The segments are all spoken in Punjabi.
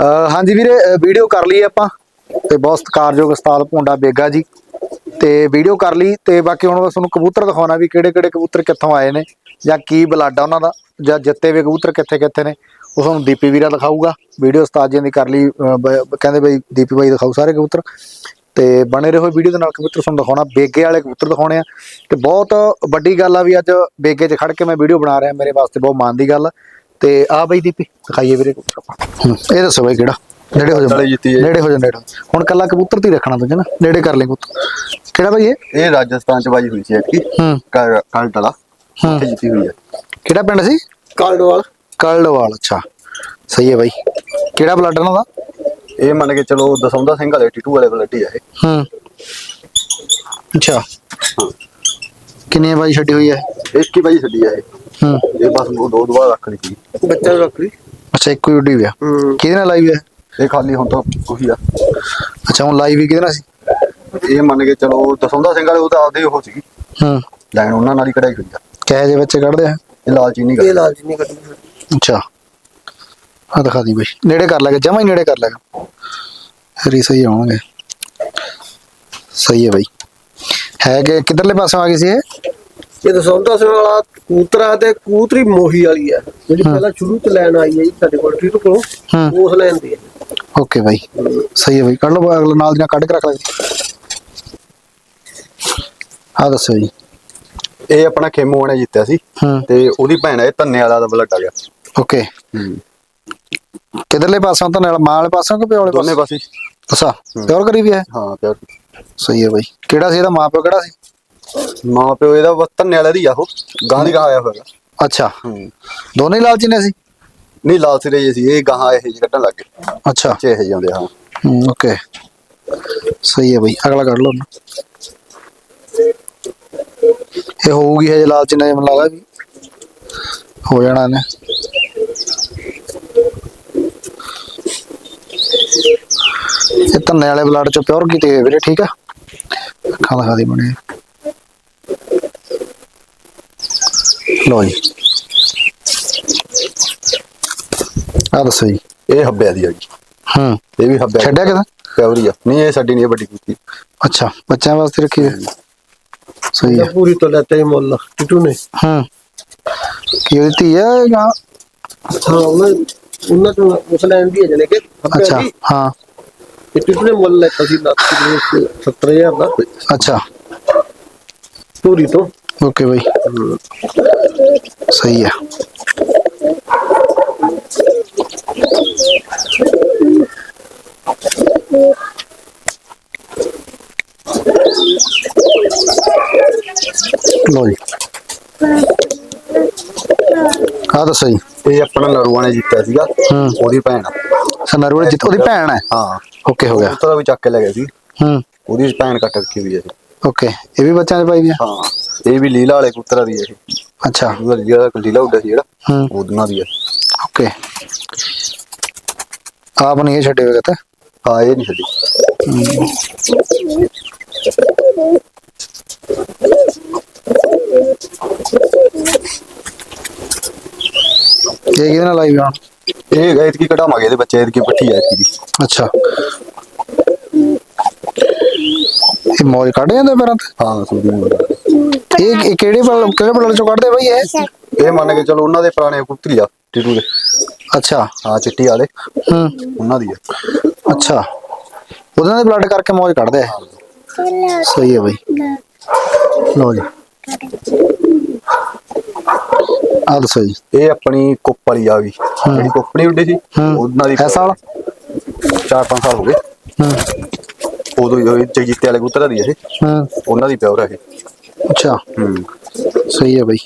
ਹਾਂਜੀ ਵੀਰੇ ਵੀਡੀਓ ਕਰ ਲਈ ਆਪਾਂ ਤੇ ਬਹੁਤ ਸਤਿਕਾਰਯੋਗ ਉਸਤਾਦ ਭੋਂਡਾ ਬੇਗਾ ਜੀ। ਤੇ ਵੀਡੀਓ ਕਰ ਲਈ ਤੇ ਬਾਕੀ ਹੁਣ ਤੁਹਾਨੂੰ ਕਬੂਤਰ ਦਿਖਾਉਣਾ ਵੀ ਕਿਹੜੇ ਕਿਹੜੇ ਕਬੂਤਰ ਕਿੱਥੋਂ ਆਏ ਨੇ ਜਾਂ ਕੀ ਬਲੱਡ ਆ ਉਹਨਾਂ ਦਾ, ਜਾਂ ਜਿੱਤੇ ਵੇ ਕਬੂਤਰ ਕਿੱਥੇ ਕਿੱਥੇ ਨੇ, ਉਹ ਤੁਹਾਨੂੰ ਦੀਪੀ ਵੀਰਾ ਦਿਖਾਊਗਾ। ਵੀਡੀਓ ਉਸਤਾਦ ਜੀ ਦੀ ਕਰ ਲਈ ਕਹਿੰਦੇ ਬਈ ਦੀਪੀ ਬਾਈ ਦਿਖਾਊ ਸਾਰੇ ਕਬੂਤਰ। ਤੇ ਬਣੇ ਰਹੋ ਵੀਡੀਓ ਦੇ ਨਾਲ ਕਬੂਤਰ ਤੁਹਾਨੂੰ ਦਿਖਾਉਣਾ, ਬੇਗੇ ਵਾਲੇ ਕਬੂਤਰ ਦਿਖਾਉਣੇ ਆ। ਤੇ ਬਹੁਤ ਵੱਡੀ ਗੱਲ ਆ ਵੀ ਅੱਜ ਬੇਗੇ 'ਚ ਖੜ ਕੇ ਮੈਂ ਵੀਡੀਓ ਬਣਾ ਰਿਹਾ, ਮੇਰੇ ਵਾਸਤੇ ਬਹੁਤ ਮਾਣ ਦੀ ਗੱਲ ਤੇ ਆ ਬਈ ਦੀਪੀ ਦਿਖਾਈਏ ਵੀਰੇ। ਕਬੂਤਰ ਆਪਾਂ ਹੂੰ, ਇਹ ਦੱਸੋ ਬਈ ਕਿਹੜਾ? ਨੇੜੇ ਹੋ ਜਾ ਹੈ। ਨੇੜੇ ਹੋ ਜਾ ਨੇੜੇ ਹੁਣ ਕੱਲਾ ਕਬੂਤਰ ਤੇ ਹੀ ਰੱਖਣਾ ਤੁਝੇ ਨਾ? ਨੇੜੇ ਕਰ ਲੈ ਕਬੂਤਰ ਕਿਹੜਾ ਬਈ ਇਹ? ਇਹ ਰਾਜਸਥਾਨ ਚ ਬਾਜੀ ਹੋਈ ਸੀ ਐਤਕੀ। ਹੂੰ। ਕਾਲਟਲਾ ਉੱਥੇ ਜਿੱਤੀ ਹੋਈ ਹੈ ਕਿਹੜਾ ਪਿੰਡ ਸੀ? ਕਾਲਡਵਾਲ। ਕਰਲਵਾਲ ਅੱਛਾ। ਸਹੀ ਹੈ ਬਾਈ। ਕਿਹੜਾ ਬਲੱਡ ਇਹਨਾਂ ਦਾ? ਇਹ ਮੰਨ ਕੇ ਚਲੋ ਦਸੌਂਦਾ ਸਿੰਘ ਵਾਲੇ ਟੀਟੂ ਵਾਲੇ ਬਲੱਡੀ ਆ ਇਹ। ਹੂੰ। ਅੱਛਾ। ਕਿੰਨੀ ਬਾਈ ਛੱਡੀ ਹੋਈ ਹੈ? ਇੱਕ ਹੀ ਬਾਜੀ ਛੱਡੀ ਆ ਇਹ। ਹੂੰ। ਇਹ ਬਸ ਉਹ ਦੋ ਦੁਬਾਰਾ ਰੱਖ ਲਈ ਸੀ। ਬੱਚਾ ਨੂੰ ਰੱਖ ਲਈ। ਅੱਛਾ ਇੱਕੋ ਹੀ ਉੱਡੀ ਹੋਈ ਆ। ਹੂੰ। ਕਿਹਦੇ ਨਾਲ ਲਾਈਵ ਹੈ ਇਹ ਖਾਲੀ ਹੁਣ ਤਾਂ ਉਹੀ ਆ। ਅੱਛਾ ਹੁਣ ਲਾਈਵ ਵੀ ਕਿਹਦੇ ਨਾਲ ਸੀ? ਇਹ ਮੰਨ ਕੇ ਚਲੋ ਦਸੌਂਦਾ ਸਿੰਘ ਵਾਲੇ ਉਹ ਤਾਂ ਆਪਦੇ ਉਹ ਸੀਗੀ। ਹੂੰ। ਲਾਈਨ ਉਹਨਾਂ ਨਾਲ ਹੀ ਕਢਾਈ ਹੋਈ ਆ। ਕਹੇ ਜੇ ਬੱਚੇ ਕੱਢਦੇ ਆ? ਇਹ ਲਾਲ ਚੀਨੀ ਇਹ ਕਰ ਲਾਲਚ ਨਹੀਂ ਕੱਢੀ ਅੱਛਾ। ਆ ਦਿਖਾ ਦੀ ਬਈ। ਨੇੜੇ ਕਰ ਲੈਗਾ ਜਮਾ ਹੀ ਨੇੜੇ ਕਰ ਲੈਗਾ ਹਰੀ ਸਹੀ ਆਉਣਗੇ। ਸਹੀ ਹੈ ਬਈ। ਹੈ ਕਿ ਕਿੱਧਰਲੇ ਪਾਸੋਂ ਆ ਗਈ ਸੀ ਇਹ? ਇਹ ਦਸੌਂਦਾ ਸਿੰਘ ਵਾਲਾ ਕੂਤਰਾ ਤੇ ਕੂਤਰੀ ਮੋਹੀ ਵਾਲੀ ਆ ਜਿਹੜੀ ਪਹਿਲਾਂ ਸ਼ੁਰੂ ਤੋਂ ਲੈਣ ਆਈ ਹੈ ਜੀ ਸਾਡੇ ਕੋਲ ਟੀਟੂ ਕੋਲੋਂ। ਉਸ ਲੈਣ ਦੀ ਹੈ। ਓਕੇ ਬਾਈ ਸਹੀ ਹੈ ਬਾਈ। ਕੱਢ ਲਓ ਅਗਲਾ ਨਾਲ ਦੀਆਂ ਕੱਢ ਕੇ ਰੱਖ ਲੈ ਆ ਦੱਸੋ ਜੀ। ਇਹ ਆਪਣਾ ਖੇਮੂ ਨੇ ਜਿੱਤਿਆ ਸੀ। ਤੇ ਉਹਦੀ ਭੈਣ ਇਹ ਧੰਨੇ ਵਾਲਾ ਦਾ ਬਲੱਡ ਆ ਗਿਆ। ਓਕੇ। ਕਿੱਧਰਲੇ ਪਾਸੋਂ ਤਾਂ ਨਾਲ ਮਾਂ ਵਾਲੇ ਪਾਸੋਂ ਕਿ ਪਿਓ ਵਾਲੇ ਦੋਨੇ ਪਾਸੋਂ? ਅੱਛਾ ਪਿਓਰ ਕਰੀ ਵੀ ਹੈ? ਹਾਂ ਪਿਆਰ ਸਹੀ ਹੈ ਬਾਈ। ਕਿਹੜਾ ਸੀ ਇਹਦਾ ਮਾਂ ਪਿਓ ਕਿਹੜਾ ਸੀ? ਮਾਂ ਪਿਓ ਇਹਦਾ ਬਸ ਧੰਨੇ ਵਾਲੇ ਦੀ ਆ ਉਹ ਗਾਂ ਦੀ ਗਾਂ ਆਇਆ ਹੋਇਆ। ਅੱਛਾ। ਹੂੰ। ਦੋਨੇ ਲਾਲਚੀ ਨੇ ਸੀ? ਨਹੀਂ ਲਾਲ ਸਿਰੇ ਜਿਹੇ ਸੀ ਇਹ ਗਾਂ ਇਹ ਜਿਹੇ ਕੱਢਣ ਲੱਗ ਗਏ। ਅੱਛਾ। ਬੱਚੇ ਇਹ ਜਾਂਦੇ ਹਾਂ। ਹੂੰ ਓਕੇ। ਸਹੀ ਹੈ ਬਾਈ ਅਗਲਾ ਕੱਢ ਲਓ ਹੁਣ। ਇਹ ਹੋਊਗੀ ਹਜੇ ਲਾਲਚ ਨੇ ਮੈਨੂੰ ਲੱਗਦਾ ਵੀ। ਹੋ ਜਾਣਾ ਇਹਨੇ। ਇਹ ਧੰਨੇ ਵਾਲੇ ਬਲੱਡ ਚੋਂ ਪਿਓਰ ਕੀਤੀ ਹੋਈ ਹੈ ਵੀਰੇ ਠੀਕ ਆ? ਅੱਖਾਂ ਦਿਖਾ ਦੀ ਬਣੇ ਲੋ ਜੀ ਆ ਦੱਸੋ ਜੀ ਇਹ ਹੱਬਿਆ ਦੀ ਆ ਜੀ। ਹੂੰ। ਇਹ ਵੀ ਹੱਬਿਆ ਛੱਡਿਆ ਕਿਦਾਂ? ਪਿਆਰੀ ਆ। ਨਹੀਂ ਇਹ ਸਾਡੀ ਨਹੀਂ ਇਹ ਵੱਡੀ ਕੁੱਤੀ ਅੱਛਾ ਬੱਚਿਆਂ ਵਾਸਤੇ ਰੱਖੀ ਹੈ ਸਹੀ ਹੈ ਪੂਰੀ ਤੋਂ ਲੈਤੇ ਹੀ ਮੁੱਲ ਟੀਟੂ ਨੇ। ਹੂੰ। ਕੀ ਧੀ ਹੈ ਜਾਂ? ਹਾਂ ਉਹਨਾਂ ਉਹਨਾਂ ਤੋਂ ਲੈਣ ਦੀ ਹੈ ਜਨੇ ਕਿ ਅੱਛਾ ਹਾਂ। ਇਹ ਟੀਟੂ ਨੇ ਮੁੱਲ ਲੈਤਾ ਸੀ ਲੱਖ ਦੇ 70000 ਦਾ। ਅੱਛਾ। ਪੂਰੀ ਤੋਂ। ਓਕੇ ਬਾਈ। ਸਹੀ ਹੈ ਲੋ ਜੀ। ਆ ਦੱਸੋ ਜੀ। ਇਹ ਆਪਣਾ ਨਰੂਆ ਨੇ ਜਿੱਤਿਆ ਸੀਗਾ। ਹੂੰ। ਉਹਦੀ ਭੈਣ ਆ। ਸਨਰੂੜ ਜਿੱਤ ਉਹਦੀ ਭੈਣ ਹੈ? ਹਾਂ। ਓਕੇ ਹੋ ਗਿਆ। ਉਹ ਤਾਂ ਵੀ ਚੱਕ ਕੇ ਲੈ ਗਏ ਸੀ। ਹੂੰ। ਉਹਦੀ ਭੈਣ ਕੱਟ ਰੱਖੀ ਹੋਈ ਹੈ। ਓਕੇ ਇਹ ਵੀ ਬੱਚਿਆਂ ਦੇ ਪਾਈ ਦੀ ਆ ਹਾਂ। ਇਹ ਵੀ ਲੀਲਾ ਵਾਲੇ ਕੁੱਤਰਾ ਦੀ ਹੈ ਇਹ। ਅੱਛਾ। ਉਹਦਾ ਜਿਹੜਾ ਲੀਲਾ ਉੱਡਿਆ ਸੀ ਜਿਹੜਾ ਹੂੰ। ਉਹਨਾਂ ਦੀ ਹੈ। ਓਕੇ ਆਪ ਨਹੀਂ ਇਹ ਛੱਡੇ ਹੋਏ ਕਹਤੇ ਹਾਂ ਇਹ ਨਹੀਂ ਛੱਡੀ। ਇਹ ਕਿਹਦੇ ਨਾਲ ਲਾਈ ਹੋਣ ਇਹ ਐਤਕੀ ਕਢਾਵਾਂਗੇ ਇਹਦੇ ਬੱਚੇ ਐਤਕੀ ਪੱਠੀ ਆ ਐਤਕੀ ਦੀ। ਅੱਛਾ। ਇਹ ਮੌਜ ਕੱਢ ਜਾਂਦੇ ਪੈਰਾਂ ਤੇ? ਹਾਂ ਇਹ ਇਹ ਕਿਹੜੇ ਬਲ ਕਿਹੜੇ ਬਲੜ ਚੋਂ ਕੱਢਦੇ ਬਈ ਇਹ? ਇਹ ਮੰਨ ਕੇ ਚਲੋ ਉਹਨਾਂ ਦੇ ਪੁਰਾਣੇ ਕੁੱਤਰੀ ਆ ਟੀਟੂ ਦੇ। ਅੱਛਾ। ਹਾਂ ਚਿੱਟੀ ਵਾਲੇ। ਹੂੰ। ਉਹਨਾਂ ਦੀ ਹੈ ਅੱਛਾ। ਉਹਨਾਂ ਦੇ ਬਲੱਡ ਕਰਕੇ ਮੌਜ ਕੱਢਦੇ ਆ? ਸਹੀ ਹੈ ਬਈ। ਲੋ ਜੀ। ਆ ਦੱਸੋ ਜੀ। ਇਹ ਆਪਣੀ ਕੁੱਪ ਵਾਲੀ ਆ ਗਈ। ਜਿਹੜੀ ਕੁੱਪ ਨਹੀਂ ਉੱਡੀ ਸੀ। ਉਹਨਾਂ ਦੀ ਐਸਾ ਵਾਲਾ? 4-5 ਸਾਲ ਹੋ ਗਏ। ਹੂੰ। ਉਦੋਂ ਹੀ ਹੋਈ ਜਗੀਤੇ ਵਾਲੇ ਕੁੱਤਰਾ ਦੀ ਇਹ। ਹੂੰ। ਉਹਨਾਂ ਦੀ ਪਿਓਰ ਹੈ ਇਹ। ਅੱਛਾ। ਹੂੰ। ਸਹੀ ਹੈ ਬਈ।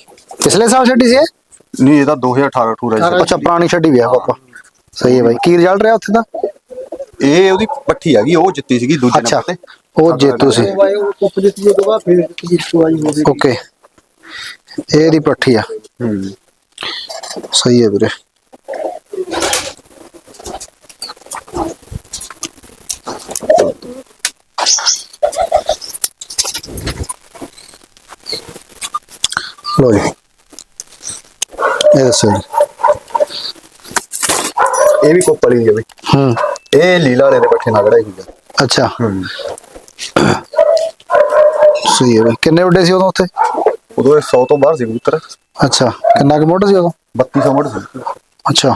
ਪਿਛਲੇ ਸਾਲ ਛੱਡੀ ਸੀ ਇਹ? ਨਹੀਂ ਇਹ ਤਾਂ 2018 18 ਸੀ ਅੱਛਾ ਪੁਰਾਣੀ ਛੱਡੀ ਵੀ ਆ ਪਾਪਾ ਸਹੀ ਹੈ ਬਾਈ। ਕੀ ਰਿਜ਼ਲਟ ਰਿਹਾ ਉੱਥੇ ਦਾ? ਇਹ ਉਹਦੀ ਪੱਠੀ ਹੈਗੀ ਉਹ ਜਿੱਤੀ ਸੀਗੀ ਦੂਜੇ ਅੱਛਾ। ਨੰਬਰ ਤੇ। ਉਹ ਜੇਤੂ ਸੀ। ਉਹ ਵਾਏ ਉਹ ਕੁੱਪ ਜਿੱਤੀ ਉਹ ਤੋਂ ਬਾਅਦ ਫਿਰ ਜਿੱਤੂ ਆਈ ਹੋਵੇ ਓਕੇ। ਇਹ ਦੀ ਪੱਠੀ ਆ। ਹੂੰ। ਸਹੀ ਹੈ ਵੀਰੇ। ਲੋ ਜੀ ਇਹ ਦੱਸੋ ਜੀ ਇਹ ਵੀ ਕੁੱਪ ਵਾਲੀ ਹੈ ਬਈ। ਹੂੰ। ਇਹ ਲੀਲਾ ਵਾਲੇ ਦੇ ਪੱਠੇ ਨਾਲ ਕਢਾਈ ਹੋਈ ਆ। ਅੱਛਾ। ਹੂੰ। ਸਹੀ ਹੈ ਬਈ। ਕਿੰਨੇ ਵੱਡੇ ਸੀ ਉਦੋਂ ਉੱਥੇ? ਉਦੋਂ ਇਹ 100 ਤੋਂ ਬਾਹਰ ਸੀ ਕਬੂਤਰ। ਅੱਛਾ। ਕਿੰਨਾ ਕੁ ਮੋਟਾ ਸੀ ਉਦੋਂ? 3200 ਮੁੱਢ ਸੀ। ਅੱਛਾ।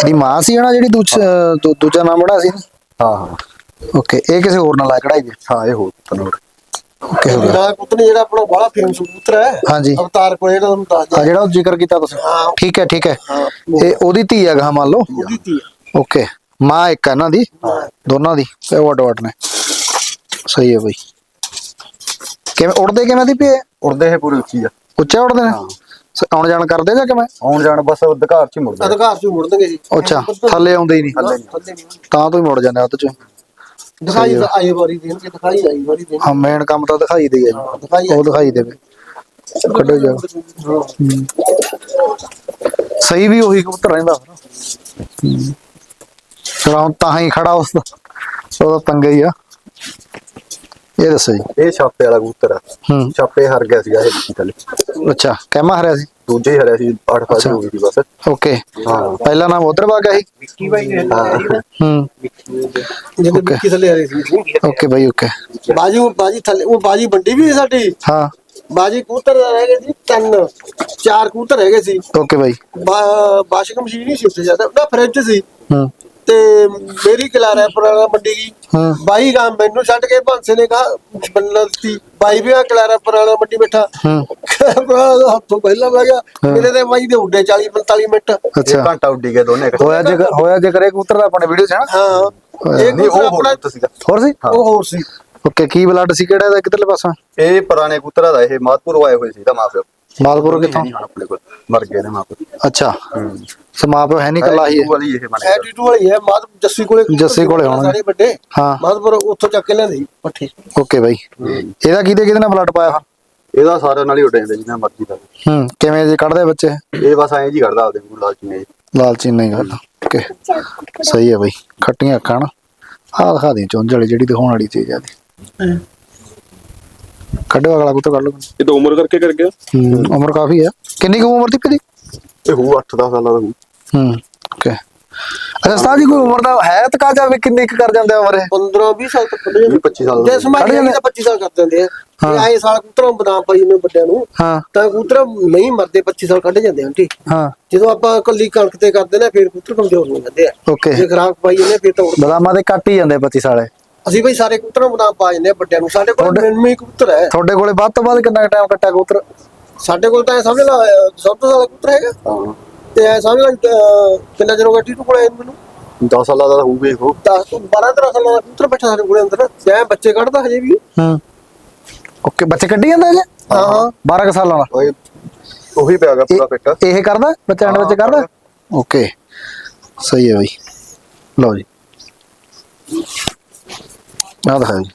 ਇਹਦੀ ਮਾਂ ਸੀ ਨਾ ਜਿਹੜੀ ਦੂਜ- ਦੂ- ਦੂਜਾ ਨਾਮ ਬੜਾ ਸੀ ਹਾਂ ਹਾਂ। ਓਕੇ। ਇਹ ਕਿਸੇ ਹੋਰ ਨਾਲ ਆ ਕਢਾਈ ਦੇ ਹਾਂ ਇਹ ਹੋ ਤਨੋਰ। ਓਕੇ ਹੋ ਗਿਆ ਮੇਰਾ ਕਬੂਤਰ ਜਿਹੜਾ ਆਪਣਾ ਬੜਾ ਫੇਮਸ ਕਬੂਤਰ ਹੈ। ਹਾਂਜੀ। ਅਵਤਾਰ ਕੋਲ ਜਿਹੜਾ ਤੁਹਾਨੂੰ ਦੱਸ ਆ ਜਿਹੜਾ ਉਹ ਜ਼ਿਕਰ ਕੀਤਾ ਤੁਸੀਂ। ਹਾਂ। ਠੀਕ ਹੈ ਠੀਕ ਹੈ। ਹਾਂ ਇਹ ਉਹਦੀ ਧੀ ਹੈਗਾ ਮੰਨ ਲਓ? ਉਹਦੀ ਧੀ ਹੈ। ਓਕੇ। ਮਾਂ ਇੱਕ ਹੈ ਇਹਨਾਂ ਦੀ? ਦੋਨਾਂ ਦੀ। ਤੇ ਵਟ ਵਟ ਨੇ। ਸਹੀ ਹੈ ਬਈ। ਕਿਵੇਂ ਉੜਦੇ ਕਿਵੇਂ ਦੀ ਪਏ ਉੜਦੇ ਇਹ ਪੂਰੀ ਉੱਚੀ ਆ। ਉੱਚਾ ਉੜਦੇ ਨੇ? ਸ- ਆਉਣ ਜਾਣ ਕਰਦੇ ਜਾਂ ਕਿਵੇਂ? ਆਉਣ ਜਾਣ ਬਸ ਅਧਿਕਾਰ ਚ ਹੀ ਮੁੜਦਾ ਅਧਿਕਾਰ ਤੋਂ ਮੁੜ ਦੇਣਗੇ ਜੀ। ਅੱਛਾ। ਥੱਲੇ ਆਉਂਦੇ ਹੀ ਨਹੀਂ। ਥੱਲੇ ਨਹੀਂ। ਤਾਂ ਤੋਂ ਹੀ ਮੁੜ ਜਾਂਦੇ ਅੱਧ ਚ। ਦਿਖਾਈ ਤਾਂ ਆਈ ਵਾਰੀ ਦੇਣਗੇ ਦਿਖਾਈ ਆਈ ਵਾਰੀ ਦੇਣਗੇ ਹਾਂ ਮੇਨ ਕੰਮ ਤਾਂ ਦਿਖਾਈ ਦੇ ਹੈ ਦਿਖਾਈ ਜੀ ਉਹ ਦਿਖਾਈ ਦੇਵੇ। ਕੱਢੋ ਜਾ। ਸਹੀ ਵੀ ਉਹੀ ਕਬੂਤਰ ਰਹਿੰਦਾ। ਫਿਰ ਫਿਰ ਹੁਣ ਤਾਂ ਹੀ ਖੜਾ ਉਸ ਦਾ। ਉਹਦਾ ਪੰਗਾ ਹੀ ਆ। ਇਹ ਦੱਸੋ ਜੀ। ਇਹ ਛਾਪੇ ਵਾਲਾ ਕਬੂਤਰ ਆ। ਹੂੰ। ਛਾਪੇ ਹਰ ਗਿਆ ਸੀਗਾ ਇਹ ਥੱਲੇ ਅੱਛਾ ਕਹਿਮਾ ਹਰਿਆ ਸੀ? ਦੂਜੇ ਹੀ ਹਰਿਆ ਸੀ 8 ਫਾਸ ਹੋ ਗਈ ਸੀ ਬਸ। ਓਕੇ। ਹਾਂ ਪਹਿਲਾ ਨਾਮ ਉਧਰ ਵਾ ਗਿਆ ਸੀ ਹਾਂ ਹੂੰ। ਜਿਹਦੇ ਵਿੱਕੀ ਥੱਲੇ ਆ ਰਹੀ ਸੀ। ਓਕੇ ਬਾਈ ਓਕੇ। ਬਾਜੀ ਉਹ ਬਾਜੀ ਥੱਲੇ ਉਹ ਬਾਜੀ ਵੱਡੀ ਵੀ ਸੀ ਸਾਡੀ। ਹਾਂ। ਬਾਜੀ ਕਬੂਤਰ ਰਹਿ ਗਏ ਸੀ ਤਿੰਨ ਚਾਰ ਕਬੂਤਰ ਰਹਿ ਗਏ ਸੀ। ਓਕੇ ਬਾਈ। ਬਾ- ਵਾਸ਼ਿੰਗ ਮਸ਼ੀਨ ਨਹੀਂ ਸੀ ਉੱਥੇ ਜ਼ਿਆਦਾ। ਨਾ ਫਰਿੱਜ ਸੀ। ਹੂੰ। ਤੇ ਮੇਰੀ ਕਲਾਰਾ ਪੁਰਾਣਾ ਮੰਡੀ ਗਈ। ਹੂੰ। ਬਾਈ ਗਾਂ ਮੈਨੂੰ ਛੱਡ ਕੇ ਭਾਂਸੇ ਨੇ ਕਹਾ ਬੰਨਤੀ ਬਾਈ ਵੀ ਆ ਕਲਾਰਾ ਪੁਰਾਣਾ ਮੰਡੀ ਬੈਠਾ। ਹੂੰ। ਹੱਥੋਂ ਪਹਿਲਾਂ ਲੱਗ ਗਿਆ। ਮੇਰੇ ਤੇ ਬਾਈ ਦੇ ਉੱਡੇ 40 45 ਮਿੰਟ। ਅੱਛਾ। ਘੰਟਾ ਉੱਡੀ ਗਏ ਦੋਨੇ ਇਕੱਠੇ। ਹੋਇਆ ਜੇ ਹੋਇਆ ਜੇ ਕਰੇ ਕਬੂਤਰ ਦਾ ਆਪਣੇ ਵੀਡੀਓ ਚ ਹੈ ਨਾ? ਹਾਂ। ਇਹ ਨਹੀਂ ਉਹ ਹੋਰ ਸੀਗਾ। ਹੋਰ ਸੀ? ਉਹ ਹੋਰ ਸੀ। ਓਕੇ ਕੀ ਬਲੱਡ ਸੀ ਕਿਹੜਾ ਦਾ ਕਿੱਧਰਲੇ ਪਾਸੋਂ? ਇਹ ਪੁਰਾਣੇ ਕਬੂਤਰਾਂ ਦਾ ਇਹ ਮਾਤਪੁਰ ਆਏ ਹੋਏ ਸੀ ਦਾ ਮਾਪਿਓ ਮਾਲਪੁਰ ਕਿੱਥੋਂ? ਨਹੀਂ ਹੁਣ ਆਪਣੇ ਕੋਲ ਮਰ ਗਏ ਨੇ ਮਾਪਿਓ ਅੱਛਾ। ਹੂੰ। ਸਮਾਪ ਹੈ ਨਹੀਂ ਕੱਲਾ ਹੀ ਹੈ? ਵਾਲੀ ਇਹ ਬਣ ਗਿਆ। ਐਟੀਟਿਊਡ ਵਾਲੀ ਹੈ ਮਾਦ ਜੱਸੀ ਕੋਲੇ ਜੱਸੀ ਕੋਲੇ ਹੋਣਗੇ। ਸਾਰੇ ਵੱਡੇ? ਹਾਂ। ਮਾਦਪੁਰ ਉੱਥੋਂ ਚੱਕ ਕੇ ਲਿਆਂਦੇ ਸੀ ਪੱਠੇ। ਓਕੇ ਬਾਈ। ਇਹਦਾ ਕਿਹਦੇ ਕਿਹਦੇ ਨਾਲ ਬਲੱਡ ਪਾਇਆ ਫਿਰ? ਇਹਦਾ ਸਾਰਿਆਂ ਨਾਲ ਹੀ ਉੱਡ ਜਾਂਦੇ ਜਿੰਨਾ ਮਰਜ਼ੀ ਦਾ ਹੂੰ ਕਿਵੇਂ ਜੇ ਕੱਢਦੇ ਬੱਚੇ? ਇਹ ਬਸ ਐਂ ਜੀ ਕਰਦਾ ਆਪਦੇ ਕੋਲ ਲਾਲਚ ਨੇ ਲਾਲਚੀ ਨਹੀਂ ਕਰਦਾ ਓਕੇ। ਸਹੀ ਹੈ ਬਾਈ। ਖੱਟੀਆਂ ਅੱਖਾਂ ਨਾ। ਆਹ ਦਿਖਾ ਦੇ ਚੁੰਝ ਵਾਲੀ ਜਿਹੜੀ ਦਿਖਾਉਣ ਵਾਲੀ ਚੀਜ਼ ਆ ਦੀ ਕੱਢੋ ਅਗਲਾ ਕੁੱਤਾ ਕੱਢ ਲਓ। ਇਹ ਤਾਂ ਉਮਰ ਕਰਕੇ ਕਰ ਗਿਆ। ਹੂੰ ਉਮਰ ਕਾਫੀ ਹੈ। ਕਿੰਨੀ ਕੁ ਉਮਰ ਦੀ ਪਈ ਇਹ ਹੂ 8-10 ਸਾਲਾਂ ਦਾ ਹੂ ਹੂੰ ਓਕੇ ਅੱਛਾ ਉਸਤਾਦ ਜੀ ਕੋਈ ਉਮਰ ਦਾ ਹੈ ਤਕਾ ਜਾਵੇ ਕਿੰਨੀ ਕੁ ਕਰ ਜਾਂਦੇ ਆ ਉਮਰ ਇਹ? 15 20 ਸਾਲ ਤੱਕ ਕੱਢ ਜਾਂਦੇ। 25 ਸਾਲ ਜੇ ਦਾ ਸਮਾਂ ਕੱਢ ਨਹੀਂ ਜਾਂਦੇ। ਤਾਂ 25 ਸਾਲ ਕਰ ਦਿੰਦੇ ਆ। ਹਾਂ। ਇਹ ਆਏ ਸਾਲ ਕਬੂਤਰਾਂ ਨੂੰ ਬਦਾਮ ਪਾਈ ਨੇ ਵੱਡਿਆਂ ਨੂੰ ਹਾਂ। ਤਾਂ ਕਬੂਤਰ ਨਹੀਂ ਮਰਦੇ 25 ਸਾਲ ਕੱਢ ਜਾਂਦੇ ਆਂਟੀ। ਹਾਂ। ਜਦੋਂ ਆਪਾਂ ਕੱਲੀ ਕਣਕ ਤੇ ਕਰਦੇ ਨੇ ਫਿਰ ਕਬੂਤਰ ਕਮਜ਼ੋਰ ਹੋ ਜਾਂਦੇ ਆ। ਓਕੇ ਜੇ ਖਰਾਕ ਪਾਈ ਜਾਂਦੇ ਫਿਰ ਤਾਂ ਉੜ- ਬਦਾਮਾਂ ਦੇ ਕੱਟ ਹੀ ਜਾਂਦੇ 25 ਸਾਲੇ ਅਸੀਂ ਬਈ ਸਾਰੇ ਕਬੂਤਰਾਂ ਨੂੰ ਬਦਾਮ ਪਾ ਜਾਂਦੇ ਆ ਵੱਡਿਆਂ ਨੂੰ। ਸਾਡੇ ਕੋਲ ਮਿੰਮੀ ਕਬੂਤਰ ਹੈ। ਤੁਹਾਡੇ ਕੋਲੇ ਵੱਧ ਤੋਂ ਵੱਧ ਕਿੰਨਾ ਟਾਈਮ ਕੱਟਿਆ ਕਬੂਤਰ? ਸਾਡੇ ਕੋਲ ਤਾਂ ਇਹ ਸਮਝ ਲਾ ਅਹ, ਸਭ ਤੋਂ ਜ਼ਿਆਦਾ ਕਬੂਤਰ ਹੈਗਾ। ਤੇ ਇਹ ਸਮਝ ਲਾ ਅਹ, ਕਿੰਨਾ ਚਿਰ ਹੋ ਗਿਆ ਟੀਟੂ ਕੋਲ ਆਏ ਨੂੰ ਮੈਨੂੰ? 10 ਸਾਲਾਂ ਦਾ ਹੋਊਗਾ ਇਹ। 10 ਤੋਂ 12 13 ਸਾਲਾਂ ਦਾ ਕਬੂਤਰ ਬੈਠਾ ਸਾਡੇ ਕੋਲੇ ਅੰਦਰ। ਤੇ ਬੱਚੇ ਕੱਢਦਾ ਹਜੇ ਵੀ ਹੂੰ। ਓਕੇ ਬੱਚੇ ਕੱਢੀ ਜਾਂਦਾ ਜੇ ਹਾਂ ਹਾਂ। 12 ਕੁ ਸਾਲਾਂ ਦਾ। ਓਏ ਉਹੀ ਪਿਆ ਗਿਆ ਪੂਰਾ ਫਿੱਟ ਇਹ ਕਰਦਾ? ਬੱਚਾ ਅੰਡ ਵਿੱਚ ਕਰਦਾ। ਓਕੇ। ਸਹੀ ਹੈ ਬਈ। ਲਓ ਜੀ। ਆਹ ਦਿਖਾਓ ਜੀ।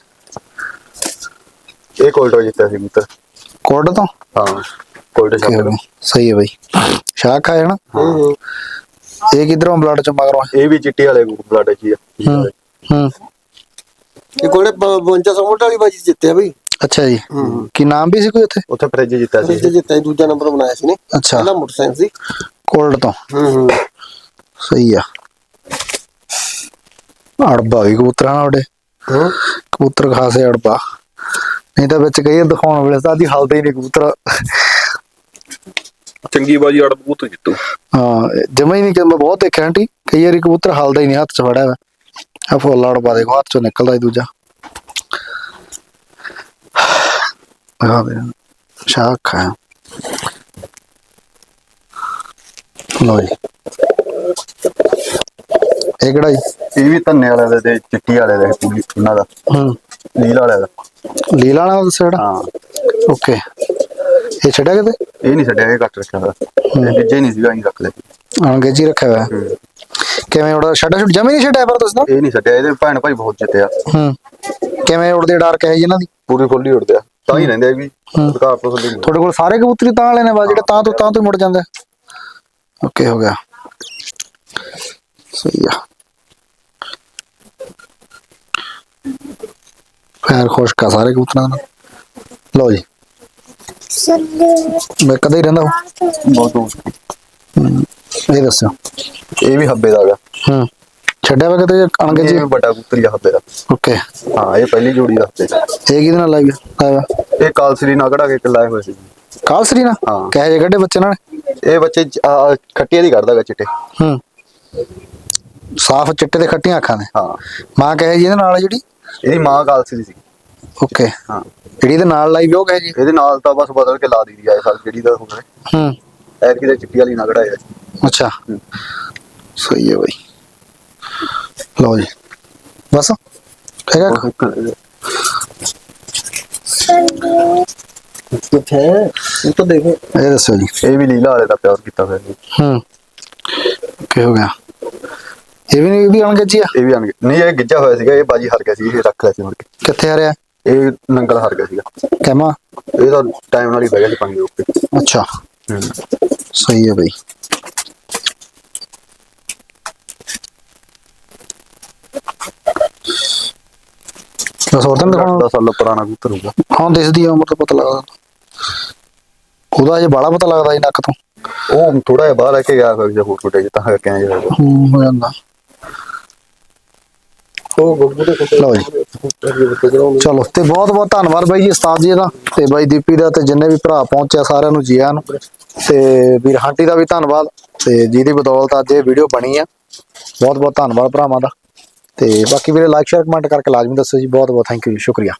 ਇਹ ਕੋਲਟੋ ਜਿੱਤਿਆ ਸੀ ਕਬੂਤਰ ਕੋਡ ਤੋਂ? ਹਾਂ ਕੋਲਟੋ ਬਈ, ਸਹੀ ਹੈ ਬਈ। ਸ਼ਾਖ ਹੂੰ ਹੂੰ। ਇਹ ਕਿਧਰੋਂ ਬਲੱਡ ਚ ਮਗਰੋਂ ਇਹ ਵੀ ਚਿੱਟੀ ਵਾਲੇ ਬਲੱਡ ਚ ਹੀ ਆ। ਹੂੰ ਹੂੰ ਇਹ ਕੋਲੇ 52 ਸਮੋਟ ਵਾਲੀ ਬਾਜੀ ਜਿੱਤਿਆ ਬਈ। ਅੱਛਾ ਜੀ। ਕੀ ਨਾਮ ਵੀ ਸੀ ਕੋਈ ਉੱਥੇ? ਉੱਥੇ ਫ੍ਰਿਜ ਜਿੱਤਿਆ ਸੀ। ਜਿੱਤੇ ਜਿੱਤੇ ਦੂਜਾ ਨੰਬਰ ਬਣਾਇਆ ਸੀ ਨੇ। ਅੱਛਾ। ਪਹਿਲਾ ਮੋਟਰਸਾਈਕਲ ਸੀ। ਕੋਲਡ ਤੋਂ? ਹੂੰ ਹੂੰ। ਸਹੀ ਆ। ਅੜਬਾ ਵੀ ਕਬੂਤਰਾਂ ਨਾਲ ਉਹਦੇ ਹੂੰ? ਕਬੂਤਰ ਖਾਸੇ ਅੜਬਾ। ਨਹੀਂ ਤਾਂ ਵਿੱਚ ਕਈ ਦਿਖਾਉਣ ਵੇਲੇ ਤਾਂ ਦੀ ਹਲਦੇ ਹੀ ਨਹੀਂ ਕਬੂਤਰ। ਚੰਗੀ ਬਾਜੀ ਅੜ ਬਹੁਤ ਜਿੱਤੂ। ਹਾਂ ਜਮਾ ਹੀ ਨਹੀਂ ਕਿ ਮੈਂ ਬਹੁਤ ਦੇਖਿਆ ਆਂਟੀ। ਕਈ ਵਾਰੀ ਕਬੂਤਰ ਹਲਦਾ ਹੀ ਨਹੀਂ ਹੱਥ 'ਚ ਫੜਿਆ ਵਾ ਆ ਫੁੱਲ ਅੜਬਾ ਦੇਖੋ ਹੱਥ 'ਚੋਂ ਨਿਕਲਦਾ ਹੀ ਦੂਜਾ। ਦੇ ਸ਼ਾਖ ਹੈ ਲੋ ਜੀ। ਇਹ ਕਿਹੜਾ ਜੀ? ਇਹ ਵੀ ਧੰਨੇ ਵਾਲੇ ਦੇ ਤੇ ਚਿੱਟੀ ਵਾਲੇ ਦੇ ਉਹਨਾਂ ਦਾ। ਹੂੰ। ਨੀਲ ਵਾਲੇ ਦਾ। ਲੀਲਾ ਵਾਲਾ ਸੜ ਹਾਂ। ਓਕੇ ਇਹ ਛੱਡਿਆ ਕਿਤੇ? ਇਹ ਨਹੀਂ ਛੱਡਿਆ ਇਹ ਕੱਟ ਰੱਖਿਆ ਦਾ ਇਹ ਦੂਜੇ ਨਹੀਂ ਸੀਗਾ ਅਸੀਂ ਰੱਖ ਲਿਆ ਅੰਗਰੇਜ਼ੀ ਰੱਖਿਆ ਹੋਇਆ। ਹੂੰ। ਕਿਵੇਂ ਉਹਦਾ ਛੱਡਾ ਛੁੱਟ ਜਮੀ ਨਹੀਂ ਛੱਡਿਆ ਪਰ ਤੁਸੀਂ ਤਾਂ? ਇਹ ਨਹੀਂ ਛੱਡਿਆ ਇਹਦੇ ਭੈਣ ਭਾਈ ਬਹੁਤ ਜਿੱਤਿਆ ਹੂੰ। ਕਿਵੇਂ ਉੜਦੇ ਡਰ ਕੇ ਇਹਨਾਂ ਦੀ? ਪੂਰੀ ਖੁੱਲੀ ਉੜਦੇ ਆ। ਤਾਂ ਹੀ ਰਹਿੰਦੇ ਆ ਵੀ ਸਰਕਾਰ ਤੋਂ ਨਹੀਂ ਤੁਹਾਡੇ ਕੋਲ ਸਾਰੇ ਕਬੂਤਰੀ ਤਾਂ ਵਾਲੇ ਨੇ ਬਾ ਜਿਹੜੇ ਤਾਂ ਤੋਂ ਤਾਂ ਤੋਂ ਹੀ ਮੁੜ ਜਾਂਦੇ ਓਕੇ ਹੋ ਗਿਆ। ਸਹੀ ਆ। ਖੈਰ ਖੁਸ਼ਕ ਆ ਸਾਰੇ ਕਬੂਤਰਾਂ ਦਾ ਲਓ ਜੀ। ਮੈਂ ਕਦੇ ਹੀ ਰਹਿੰਦਾ ਬਹੁਤ ਦੂਰ। ਇਹ ਦੱਸਿਓ। ਇਹ ਵੀ ਹੱਬੇ ਦਾ ਹੈਗਾ। ਹੂੰ ਛੱਡਿਆ ਵਾ ਕਿਤੇ ਅਣਗੇ ਜੀ? ਵੱਡਾ ਕਬੂਤਰ ਆ ਹੱਬੇ ਦਾ। ਓਕੇ। ਹਾਂ ਇਹ ਪਹਿਲੀ ਜੋੜੀ ਦਾ ਹੱਬੇ। ਇਹ ਕਿਹਦੇ ਨਾਲ ਲਾਇਆ? ਇਹ ਕਾਲਸਰੀ ਨਾਲ ਕਢਾ ਕੇ ਇੱਕ ਲਾਏ ਹੋਏ ਸੀ। ਕਾਲਸਰੀ ਨਾ ਹਾਂ। ਕਹੇ ਜੇ ਗੱਡੇ ਬੱਚੇ ਨਾਲ? ਇਹ ਬੱਚੇ ਖੱਟੀਆਂ ਦੀ ਕੱਢਦਾ ਹੈਗਾ ਚਿੱਟੇ। ਹੂੰ। ਸਾਫ਼ ਚਿੱਟੇ ਤੇ ਖੱਟੀਆਂ ਅੱਖਾਂ ਦੇ। ਹਾਂ। ਮਾਂ ਕਹੇ ਜੀ ਇਹਦੇ ਨਾਲ ਜਿਹੜੀ? ਇਹਦੀ ਮਾਂ ਕਾਲਸਰੀ ਸੀ। ਓਕੇ। ਹਾਂ। ਜਿਹੜੀ ਇਹਦੇ ਨਾਲ ਲਾਈ ਵੀ ਉਹ ਕਹੇ ਜੀ? ਇਹਦੇ ਨਾਲ ਤਾਂ ਬਸ ਬਦਲ ਕੇ ਲਾ ਦੀਦੀ ਆ ਸਾਲ ਜਿਹੜੀ ਦਾ ਹੋ ਗਏ ਹੂੰ। ਐਰ ਕਿਤੇ ਚਿੱਟੀ ਵਾਲੀ ਨਾ ਕਢਾਇਆ ਅੱਛਾ। ਸਹੀ ਹੈ ਬਾਈ। ਲਓ ਜੀ। ਬਸ। ਹੈਗਾ ਕਿੱਥੇ ਹੈ? ਉਹ ਤਾਂ ਦੇਖੋ। ਇਹ ਦੱਸੋ ਜੀ। ਇਹ ਵੀ ਲੀਲਾ ਵਾਲੇ ਦਾ ਪਿਆਰ ਕੀਤਾ ਹੋਇਆ ਜੀ। ਹੂੰ। ਕੀ ਹੋ ਗਿਆ। ਇਹ ਵੀ ਨਹੀਂ ਇਹ ਵੀ ਅਣਗੇ ਜੀ? ਆ ਇਹ ਵੀ ਅਣਗੇ ਨਹੀਂ ਇਹ ਗਿੱਜਾ ਹੋਇਆ ਸੀਗਾ। ਇਹ ਬਾਜੀ ਹਾਰ ਗਿਆ ਸੀ। ਇਹ ਰੱਖ ਲਿਆ ਸੀ ਮੁੜ ਕੇ। ਕਿੱਥੇ ਆ ਰਿਹਾ ਇਹ ਨੰਗਲ ਹਾਰ ਗਿਆ ਸੀਗਾ। ਕਹਿਮਾ ਇਹ ਤਾਂ ਟਾਈਮ ਨਾਲ ਹੀ ਬਹਿ ਗਿਆ ਸੀ ਪੰਗੇ ਉੱਤੇ ਅੱਛਾ। ਸਹੀ ਹੈ ਬਾਈ। ਬਸ ਹੋਰ ਤਾਂ ਦਿਖਾਉਣਾ? 10 ਸਾਲ ਪੁਰਾਣਾ ਕਬੂਤਰ ਹੋਊਗਾ। ਹਾਂ ਦਿਸਦੀ ਆ ਉਮਰ ਤੋਂ ਪਤਾ ਲੱਗਦਾ। ਉਹਦਾ ਅਜੇ ਬਾਲਾ ਪਤਾ ਲੱਗਦਾ ਜੀ ਨੱਕ ਤੋਂ। ਉਹ ਥੋੜਾ ਜਿਹਾ ਬਾਹਰ ਆ ਕੇ ਗਿਆ ਫਿਰ ਜੇ ਹੋਰ ਛੋਟੇ ਜਿਹਾ ਤਾਂ ਆਇਆ ਜਿਹੜਾ ਹੂੰ ਹੋ ਜਾਂਦਾ। ਲਓ ਜੀ। ਚਲੋ, ਤੇ ਬਹੁਤ ਬਹੁਤ ਧੰਨਵਾਦ ਬਾਈ ਜੀ ਉਸਤਾਦ ਜੀ ਦਾ, ਤੇ ਬਾਈ ਦੀਪੀ ਦਾ, ਤੇ ਜਿੰਨੇ ਵੀ ਭਰਾ ਪਹੁੰਚਿਆ ਸਾਰਿਆਂ ਨੂੰ ਜੀ ਆਇਆਂ ਨੂੰ, ਤੇ ਵੀਰ ਹਾਂਟੀ ਦਾ ਵੀ ਧੰਨਵਾਦ, ਤੇ ਜਿਹਦੀ ਬਦੌਲਤ ਅੱਜ ਇਹ ਵੀਡੀਓ ਬਣੀ ਆ। ਬਹੁਤ ਬਹੁਤ ਧੰਨਵਾਦ ਭਰਾਵਾਂ ਦਾ, ਤੇ ਬਾਕੀ ਵੀਰੇ ਲਾਈਕ ਸ਼ੇਅਰ ਕਮੈਂਟ ਕਰਕੇ ਲਾਜ਼ਮੀ ਦੱਸੋ ਜੀ। ਬਹੁਤ ਬਹੁਤ ਥੈਂਕ ਯੂ ਜੀ, ਸ਼ੁਕਰੀਆ।